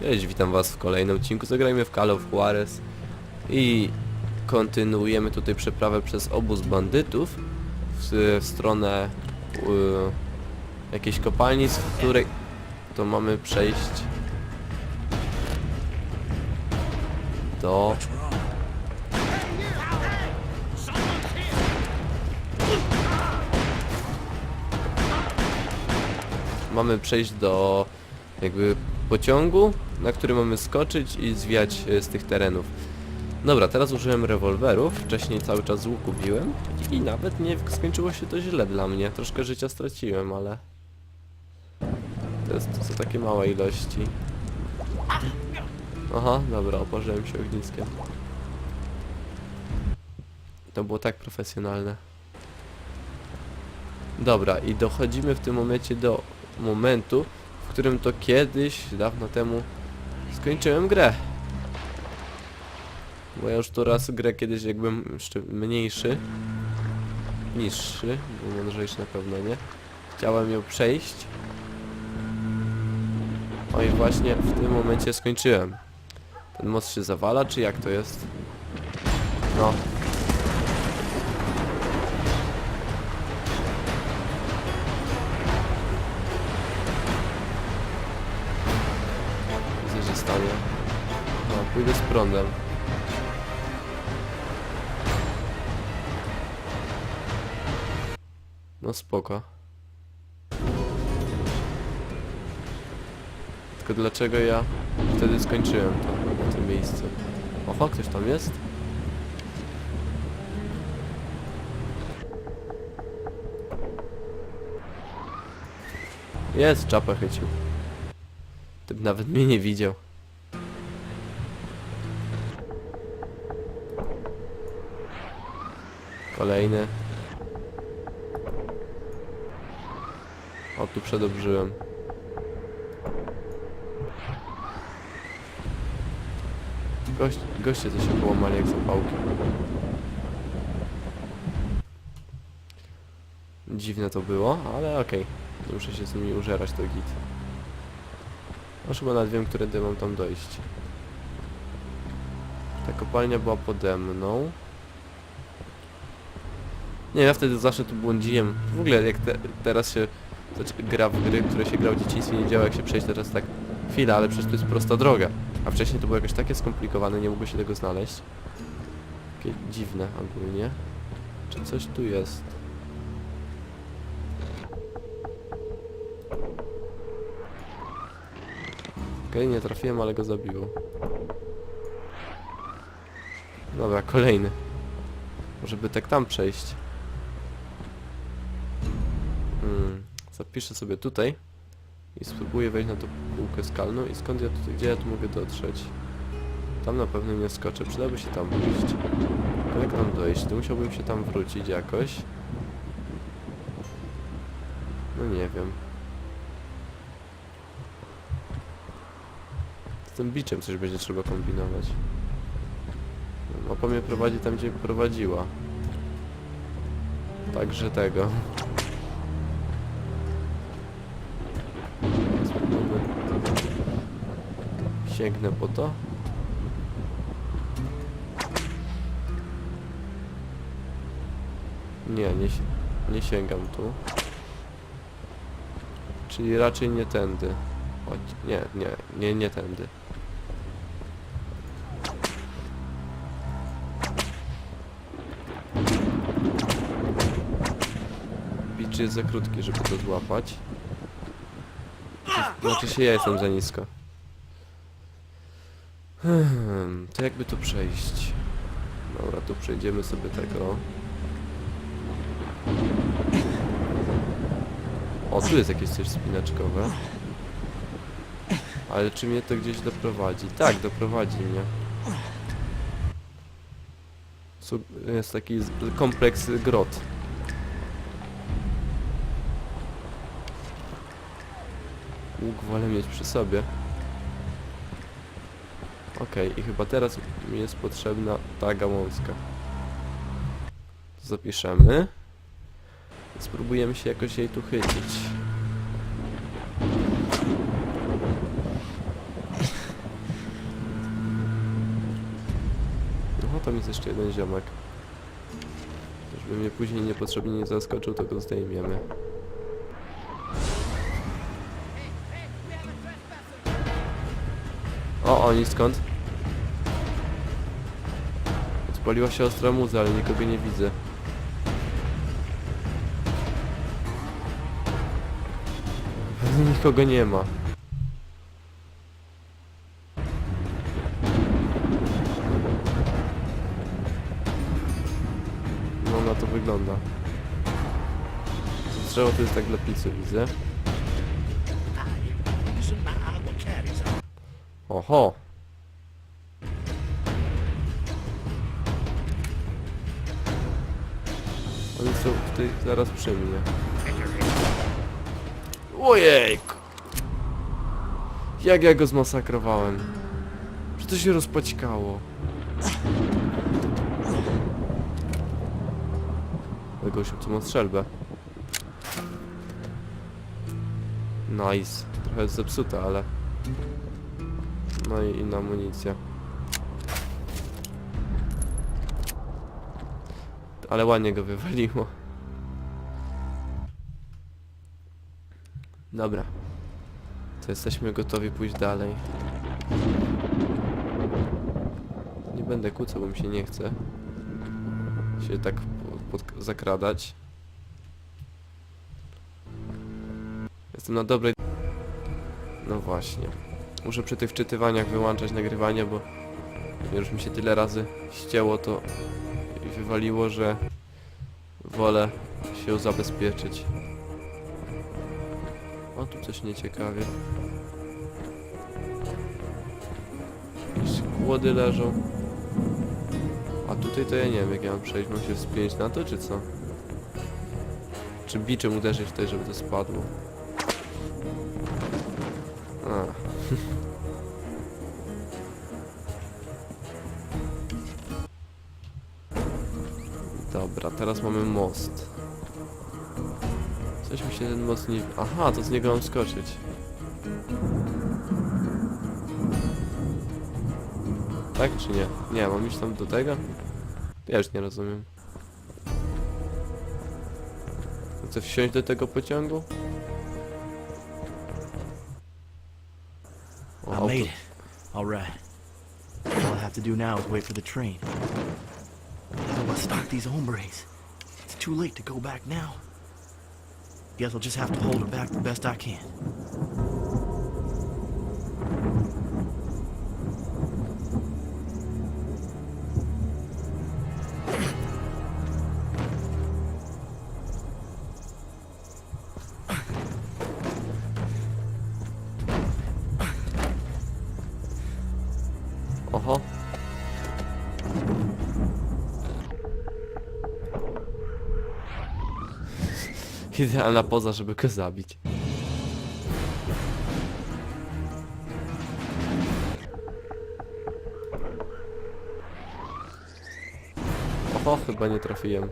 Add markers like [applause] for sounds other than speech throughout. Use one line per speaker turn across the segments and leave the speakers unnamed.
Cześć, witam was w kolejnym odcinku. Zagrajmy w Call of Juarez i kontynuujemy tutaj przeprawę przez obóz bandytów w, w stronę y, jakiejś kopalni, z której to mamy przejść do mamy przejść do jakby pociągu, na który mamy skoczyć i zwiać e, z tych terenów. Dobra, teraz użyłem rewolwerów, wcześniej cały czas łuku biłem i nawet nie skończyło się to źle dla mnie. Troszkę życia straciłem, ale to, jest, to są takie małe ilości. Aha, dobra, oparzyłem się ogniskiem. To było tak profesjonalne. Dobra, i dochodzimy w tym momencie do momentu, w którym to kiedyś, dawno temu, skończyłem grę. Bo ja już to raz grę kiedyś jakbym jeszcze mniejszy, niższy, bo mądrzejszy na pewno nie. Chciałem ją przejść. No i właśnie w tym momencie skończyłem. Ten most się zawala, czy jak to jest? No. Prądem. No spoko. Tylko dlaczego ja wtedy skończyłem to w tym miejscu? Oho, ktoś tam jest? Jest, czapę chycił. Typ nawet mnie nie widział. Kolejny. O, tu przedobrzyłem. Gość, goście coś się połamali jak zapałki. Dziwne to było, ale okej. Nie Muszę się z nimi użerać, to git. Aż chyba nawet wiem, którędy mam tam dojść. Ta kopalnia była pode mną. Nie, ja wtedy zawsze tu błądziłem. W ogóle jak te, teraz się gra w gry, które się grał w dzieciństwie, nie działa jak się przejść teraz tak chwila, ale przecież to jest prosta droga. A wcześniej to było jakoś takie skomplikowane, nie mogło się tego znaleźć. Takie dziwne ogólnie. Czy coś tu jest? Okej, nie trafiłem, ale go zabiło. Dobra, kolejny. Może by tak tam przejść. Zapiszę sobie tutaj i spróbuję wejść na tą półkę skalną i skąd ja tutaj, gdzie ja tu mogę dotrzeć? Tam na pewno nie skoczę, przydałoby się tam pójść. Tylko jak tam dojść? To musiałbym się tam wrócić jakoś. No nie wiem. Z tym biczem coś będzie trzeba kombinować. Mapa mnie prowadzi tam, gdzie prowadziła. Także tego. Sięgnę po to. Nie, nie, nie sięgam tu. Czyli raczej nie tędy. Chodź, nie, nie, nie, nie tędy. Bicz jest za krótki, żeby to złapać. Znaczy się ja jestem za nisko. Hmm, to jakby tu przejść? Dobra, tu przejdziemy sobie tego. O, tu jest jakieś coś spinaczkowe. Ale czy mnie to gdzieś doprowadzi? Tak, doprowadzi mnie. Jest taki kompleks grot. Łuk wolę mieć przy sobie. Okej, i chyba teraz mi jest potrzebna ta gałązka. Zapiszemy. Spróbujemy się jakoś jej tu chycić. No tam jest jeszcze jeden ziomek. Żeby mnie później niepotrzebnie nie zaskoczył, to go zdejmiemy. O, oni skąd? Odpaliła się ostra muza, ale nikogo nie widzę. Nikogo nie ma. No na to wygląda. To Drzewo to jest tak dla picu, widzę. Oho! Są tutaj zaraz przy mnie. Ojejku! Jak ja go zmasakrowałem? Że to się rozpaćkało. Gościu tu ma strzelbę. Nice. Trochę jest zepsuta, ale... No i inna amunicja. Ale ładnie go wywaliło. Dobra. To jesteśmy gotowi pójść dalej. Nie będę kłócał, bo mi się nie chce. Się tak pod, pod, zakradać. Jestem na dobrej... No właśnie. Muszę przy tych wczytywaniach wyłączać nagrywanie, bo już mi się tyle razy ścięło to i wywaliło, że wolę się zabezpieczyć. O, tu coś nieciekawie. Kłody leżą. A tutaj to ja nie wiem, jak ja mam przejść. Mam się wspiąć na to, czy co? Czy biczem uderzyć tutaj, żeby to spadło? Teraz mamy most. Coś mi się ten most nie... Aha, to z niego mam skoczyć. Tak czy nie? Nie, mam iść tam do tego? Ja już nie rozumiem. Chcę wsiąść do tego pociągu? O,
I made it. All right. All I have to do now is wait for the train. How do I stop these hombres? Too late to go back now. Guess I'll just have to hold her back the best I can.
Idealna poza, żeby go zabić. Oho, chyba nie trafiłem.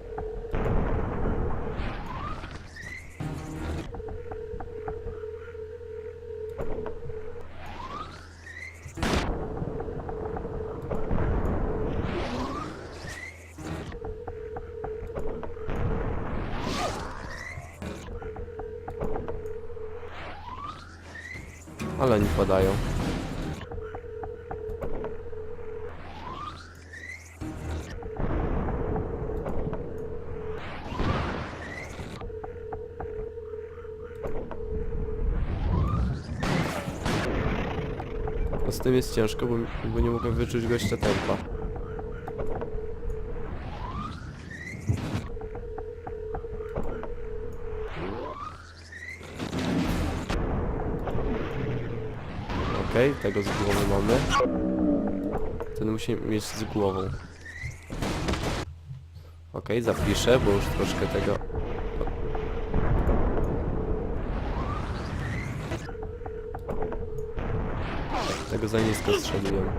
Ale oni padają. Z tym jest ciężko, bo, bo nie mogę wyczuć gościa tempa. Okej, tego z głową mamy. Ten musi mieć z głową. Okej, zapiszę, bo już troszkę tego... Tego za nisko strzeliłem.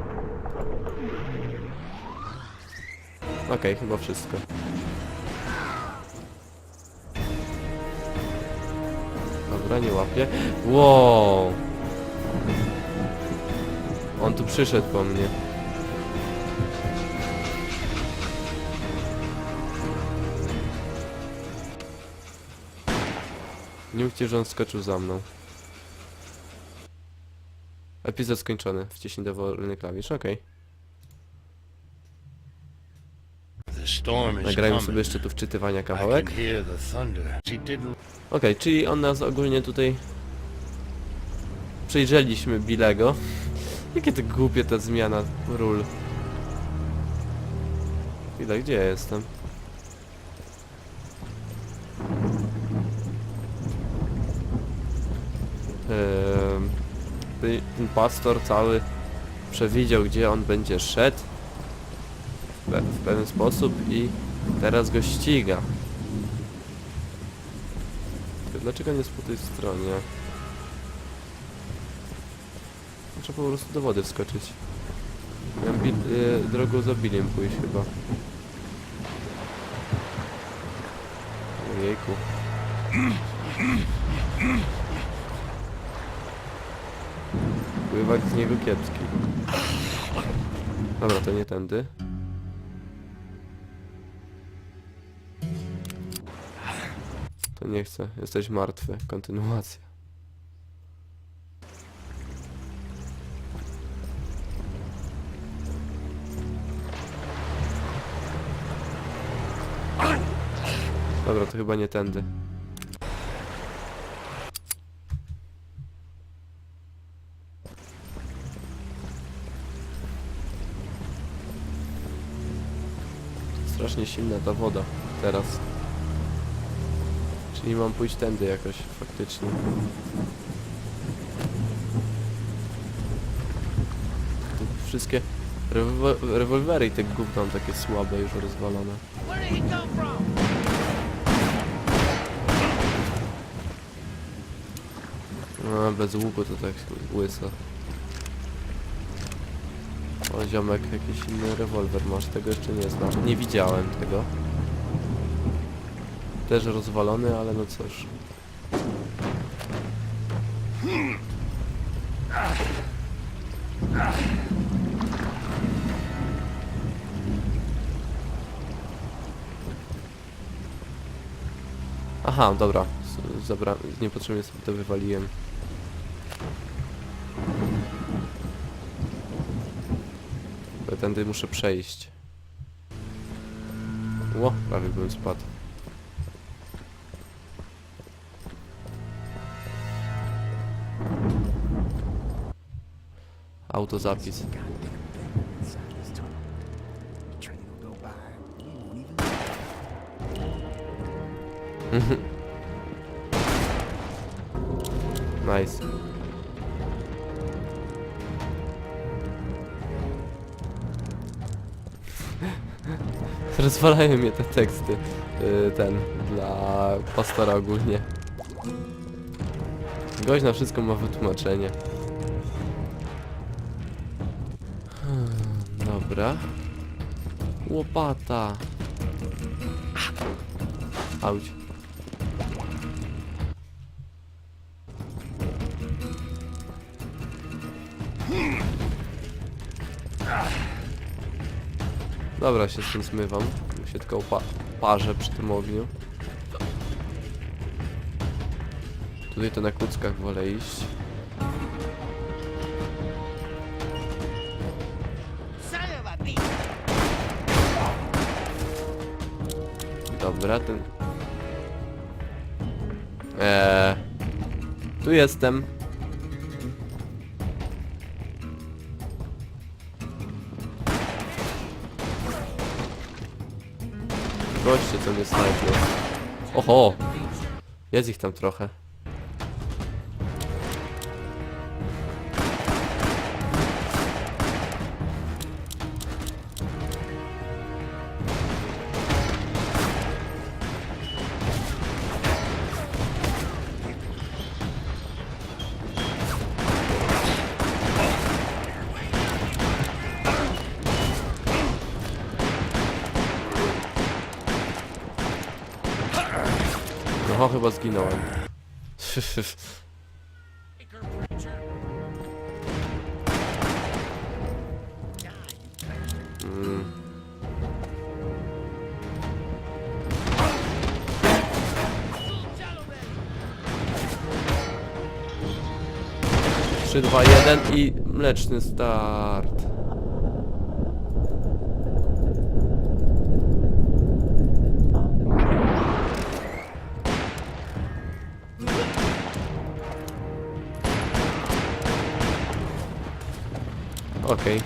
Okej, chyba wszystko. Dobra, nie łapię. Wow! On tu przyszedł po mnie. Nie mówcie, że on skoczył za mną. Epizod skończony. Wciśnij dowolny klawisz, okej.
The
Nagrajmy sobie jeszcze tu wczytywania kawałek.
hear
Okej, czyli on nas ogólnie tutaj... Przejrzeliśmy Bilego. Jakie to głupie ta zmiana ról. Chwila, gdzie ja jestem? Ty- ten pastor cały przewidział, gdzie on będzie szedł w, pe- w pewien sposób i teraz go ściga. Dlaczego nie jest po tej stronie? Trzeba po prostu do wody wskoczyć. Miałem y, drogą za Billiem pójść chyba. Ojejku. Pływak z niego kiepski. Dobra, to nie tędy. To nie chcę. Jesteś martwy. Kontynuacja. Dobra, to chyba nie tędy. Strasznie silna ta woda teraz. Czyli mam pójść tędy jakoś faktycznie. Wszystkie rewo- rewolwery i te gówno takie słabe już rozwalone. No, bez łuku to tak łyso. O ziomek, jakiś inny rewolwer masz, tego jeszcze nie znam. Nie widziałem tego. Też rozwalony, ale no cóż. Aha, dobra. Zabra... Niepotrzebnie sobie to wywaliłem. Tędy muszę przejść. Ło, prawie bym spadł. Autozapis. [laughs] Nice. Rozwalają mnie te teksty. y, Ten, dla pastora ogólnie. Gość na wszystko ma wytłumaczenie. Hmm, Dobra. Łopata. Auć. Dobra, się z tym zmywam. Się tylko pa parzę przy tym ogniu. Tutaj to na kuckach wolę iść. Dobra, ten... Eee, tu jestem. Goście, co mnie snajpią. Oho! Jest ich tam trochę. mm. Trzy, dwa, jeden i mleczny start. Okej.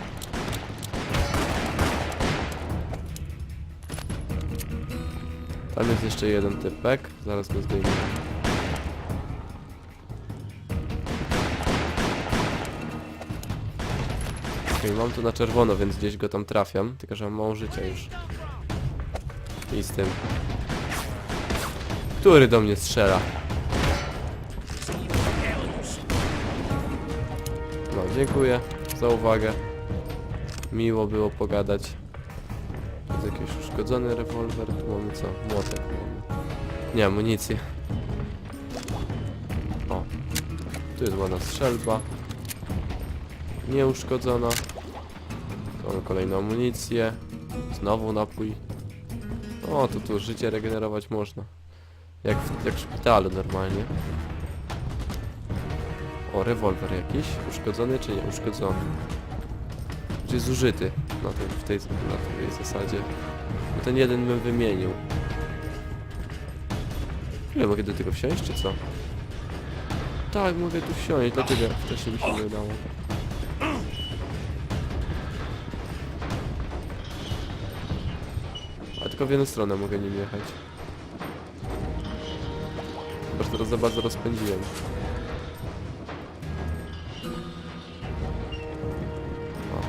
Tam jest jeszcze jeden typek, zaraz go zdejmę. Okej, mam to na czerwono, więc gdzieś go tam trafiam, tylko że mam mało życia już. I z tym. Który do mnie strzela? No, dziękuję za uwagę. Miło było pogadać. Jest jakiś uszkodzony rewolwer, tu mamy co? Młotek mamy. Nie, amunicję. O. Tu jest ładna strzelba. Nieuszkodzona. Tu mamy kolejną amunicję. Znowu napój. O, to tu życie regenerować można. Jak w, jak w szpitalu normalnie. O, rewolwer jakiś. Uszkodzony czy nie uszkodzony? Czy zużyty na tej, w tej, na tej zasadzie? Bo ten jeden bym wymienił. Ile mogę do tego wsiąść, czy co? Tak, mogę tu wsiąść, dlatego wcześniej mi się nie udało. A tylko w jedną stronę mogę nim jechać. Chyba, teraz za bardzo rozpędziłem.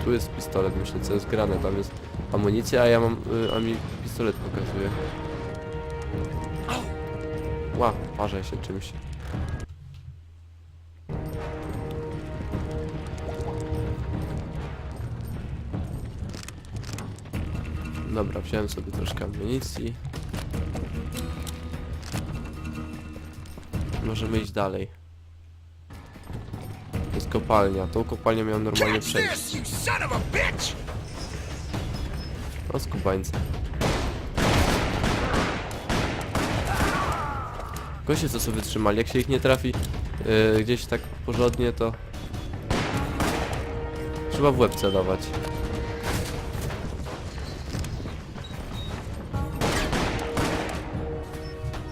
Tu jest pistolet, myślę, co jest grane. Tam jest amunicja, a ja mam. Y, a mi pistolet pokazuje. Ła, parzę się czymś. Dobra, wziąłem sobie troszkę amunicji. Możemy iść dalej. Kopalnia. Tą kopalnię miałem normalnie przejść. O, skubańce. Goście co sobie wytrzymali, jak się ich nie trafi yy, gdzieś tak porządnie, to trzeba w łeb celować.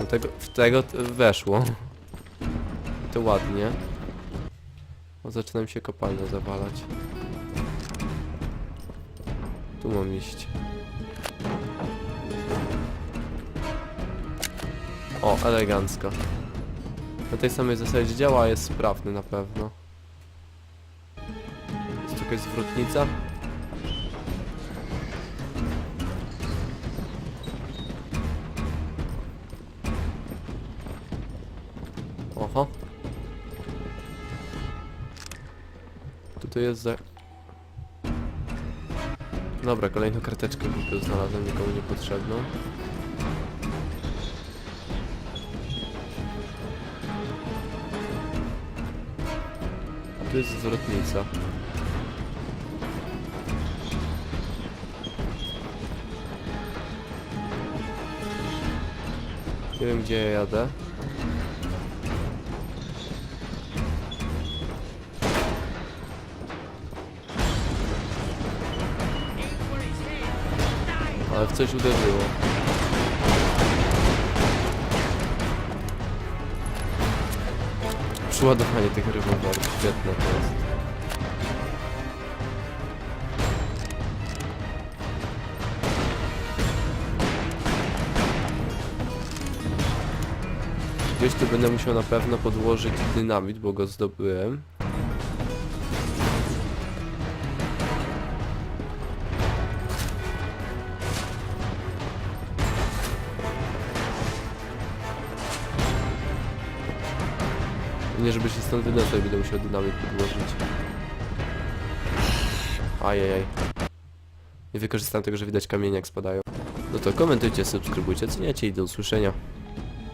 No tego, w tego weszło. To ładnie. Zaczyna mi się kopalnia zawalać. Tu mam iść. O, elegancko. Na tej samej zasadzie działa, jest sprawny na pewno. Jest tu jakaś zwrotnica? Tutaj jest za... Dobra, kolejną karteczkę głupio znalazłem, nikomu niepotrzebną. Tu jest zwrotnica. Nie wiem gdzie ja jadę. Coś uderzyło. Przyładowanie tych rewolwerów, świetne to jest. Gdzieś tu będę musiał na pewno podłożyć dynamit, bo go zdobyłem. Nie, żeby się stąd wydostać, będę musiał dynamit podłożyć. Ajajaj. Nie wykorzystałem tego, że widać kamienie jak spadają. No to komentujcie, subskrybujcie, ceniacie i do usłyszenia.